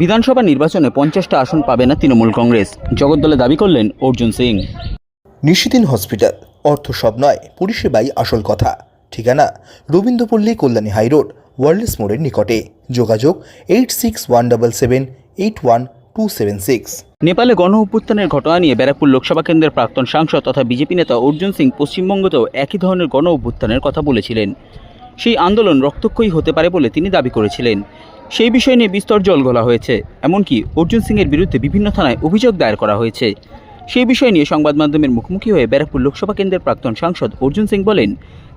বিধানসভা নির্বাচনে পঞ্চাশটা আসন পাবে না তৃণমূল কংগ্রেস। জগদ্দলে দাবি করলেন অর্জুন সিং। নিশিদিন হসপিটাল অর্থ সব নয় পরিষেবাই আসল কথা। ঠিকানা রবীন্দ্রপল্লী কল্যাণী হাইরোড ওয়ার্ল্ডস মোড়ের নিকটে। যোগাযোগ eight six one double seven eight one two seven six. নেপালে গণ অভ্যুত্থানের ঘটনা নিয়ে ব্যারাকপুর লোকসভা কেন্দ্রের প্রাক্তন সাংসদ তথা বিজেপি নেতা অর্জুন সিং পশ্চিমবঙ্গতেও একই ধরনের গণ অভ্যুত্থানের কথা বলেছিলেন। সেই আন্দোলন রক্তক্ষয়ী হতে পারে বলে তিনি দাবি করেছিলেন। সেই বিষয় নিয়ে বিস্তর জল গলা হয়েছে, এমনকি অর্জুন সিংয়ের বিরুদ্ধে বিভিন্ন থানায় অভিযোগ দায়ের করা হয়েছে। সেই বিষয় নিয়ে সংবাদ মাধ্যমের মুখোমুখি হয়ে ব্যারাকপুর লোকসভা কেন্দ্রের প্রাক্তন সাংসদ অর্জুন সিং বলেন,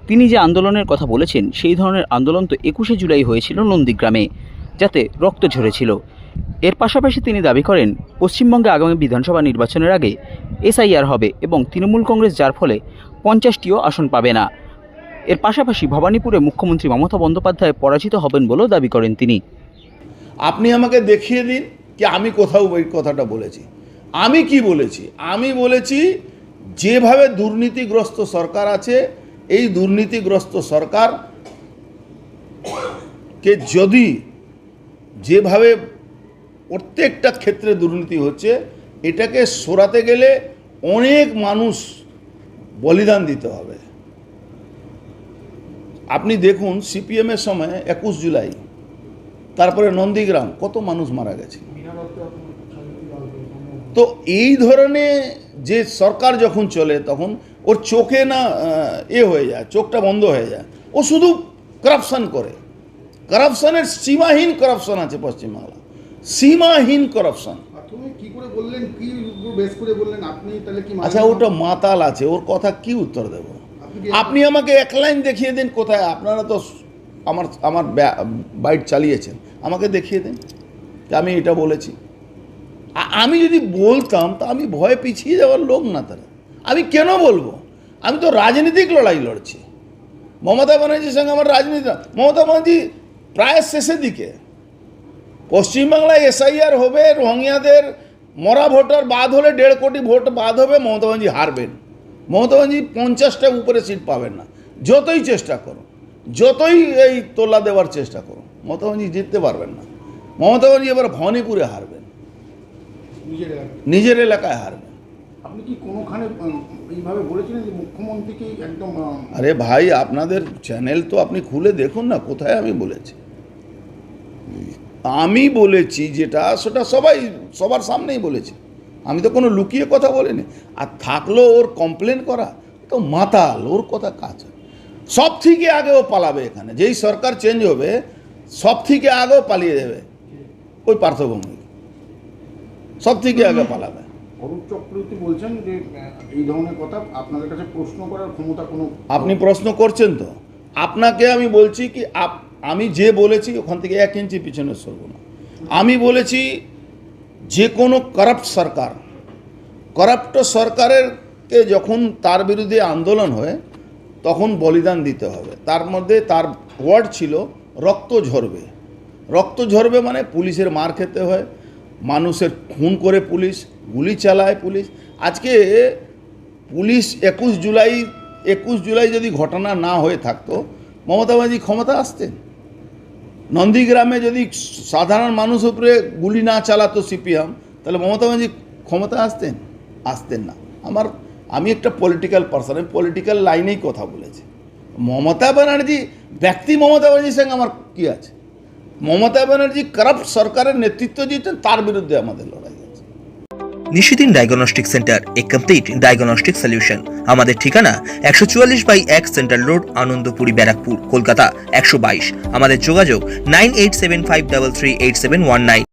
তিনি যে আন্দোলনের কথা বলেছেন, সেই ধরনের আন্দোলন তো একুশে জুলাই হয়েছিল নন্দীগ্রামে, যাতে রক্ত ঝরেছিল। এর পাশাপাশি তিনি দাবি করেন, পশ্চিমবঙ্গে আগামী বিধানসভা নির্বাচনের আগে এসআইআর হবে এবং তৃণমূল কংগ্রেস যার ফলে পঞ্চাশটিও আসন পাবে না। এর পাশাপাশি ভবানীপুরে মুখ্যমন্ত্রী মমতা বন্দ্যোপাধ্যায় পরাজিত হবেন বলেও দাবি করেন তিনি। আপনি আমাকে দেখিয়ে দিন কি আমি কোথাও ওই কথাটা বলেছি। আমি কি বলেছি? আমি বলেছি যেভাবে দুর্নীতিগ্রস্ত সরকার আছে, এই দুর্নীতিগ্রস্ত সরকার কে যদি যেভাবে প্রত্যেকটা ক্ষেত্রে দুর্নীতি হচ্ছে, এটাকে সরাতে গেলে অনেক মানুষ বলিদান দিতে হবে। আপনি দেখুন, সিপিএমের সময় একুশ জুলাই তারপরে নন্দীগ্রাম কত মানুষ মারা গেছে। তো এই ধরনের যে সরকার যখন চলে তখন ওর চোখে না এ হয়ে যায় চোখটা বন্ধ হয়ে যায়। ও শুধু করাপশন করে। করাপশনের সীমাহীন করাপশন আছে পশ্চিমবাংলা সীমাহীন করাপশন তুমি কি করে বললেন কি বেস করে বললেন আপনি আচ্ছা ওটা মাতাল আছে ওর কথা কি উত্তর দেব? আপনি আমাকে এক লাইন দেখিয়ে দিন কোথায় আপনারা তো আমার আমার বাইট চালিয়েছেন। আমাকে দেখিয়ে দিন। যে আমি এটা বলেছি। আমি যদি বলতাম, তা আমি ভয়ে পিছিয়ে যাওয়ার লোক না তারা। আমি কেন বলব? আমি তো রাজনৈতিক লড়াই লড়ছি। মমতা ব্যানার্জির সঙ্গে আমার রাজনীতি। মমতা ব্যানার্জি প্রায় শেষের দিকে। পশ্চিমবাংলায় এসআইআর হবে, রোহিঙ্গাদের মরা ভোটার বাদ হলে দেড় কোটি ভোট বাদ হবে, মমতা ব্যানার্জি হারবেন। মমতা ব্যানার্জি পঞ্চাশটা উপরে সিট পাবেন না। যতই চেষ্টা করো যতই এই তোলা দেওয়ার চেষ্টা করো মমতা ব্যানার্জি জিততে পারবেন না। মমতা ব্যানার্জি এবার ভবানীপুরে হারবেন। নিজের এলাকায়? হারবেন। আপনি কি কোনোখানে এইভাবে বলেছিলেন যে মুখ্যমন্ত্রীকেই একদম আরে ভাই আপনাদের চ্যানেল তো আপনি খুলে দেখুন না কোথায় আমি বলেছি? আমি বলেছি যেটা সেটা সবাই সবার সামনেই বলেছি। আমি তো কোনো লুকিয়ে কথা বলিনি। আর থাকল ওর কমপ্লেন করা তো মাতাল ওর কথা কাজ সব থেকে আগেও পালাবে এখানে। যেই সরকার চেঞ্জ হবে সব থেকে আগেও পালিয়ে যাবে ওই পার্থভূমি সব থেকে আগে পালাবে। অরূপ চক্রবর্তী বলছেন যে এই ধরনের কথা আপনাদের কাছে প্রশ্ন করার ক্ষমতা কোনো আপনি প্রশ্ন করছেন তো? আপনাকে আমি বলছি কি আপ আমি যে বলেছি ওখান থেকে এক ইঞ্চি পিছনে সরব না। আমি বলেছি যে কোনো করাপ্ট সরকার করাপ্ট সরকারের কে যখন তার বিরুদ্ধে আন্দোলন হয় তখন বলিদান দিতে হবে। তার মধ্যে তার ওয়ার্ড ছিল রক্ত ঝরবে। রক্ত ঝরবে মানে পুলিশের মার খেতে হয়, মানুষের খুন করে পুলিশ, গুলি চালায় পুলিশ। আজকে পুলিশ একুশ জুলাই একুশ জুলাই যদি ঘটনা না হয়ে থাকতো, মমতা ক্ষমতা আসতেন। নন্দীগ্রামে যদি সাধারণ মানুষ উপরে গুলি না চালাতো সিপিএম, তাহলে মমতা ক্ষমতা আসতেন? আসতেন না। আমার আমি একটা পলিটিক্যাল পার্সন আমি পলিটিক্যাল লাইনেই কথা বলেছি। মমতা ব্যানার্জি ব্যক্তি মমতা ব্যানার্জির সঙ্গে আমার কী আছে? মমতা ব্যানার্জি কারাপ্ট সরকারের নেতৃত্ব দিতেন তার বিরুদ্ধে আমাদের লড়াই আছে Nishidin diagnostic centre a complete diagnostic solution আমাদের ঠিকানা একশো চুয়াল্লিশ বাই এক সেন্ট্রাল রোড আনন্দপুরি ব্যারাকপুর কলকাতা একশো বাইশ। আমাদের যোগাযোগ nine eight seven five double three eight seven one nine.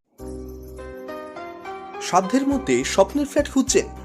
সাধ্যের মধ্যে স্বপ্নের ফ্ল্যাট খুঁজছেন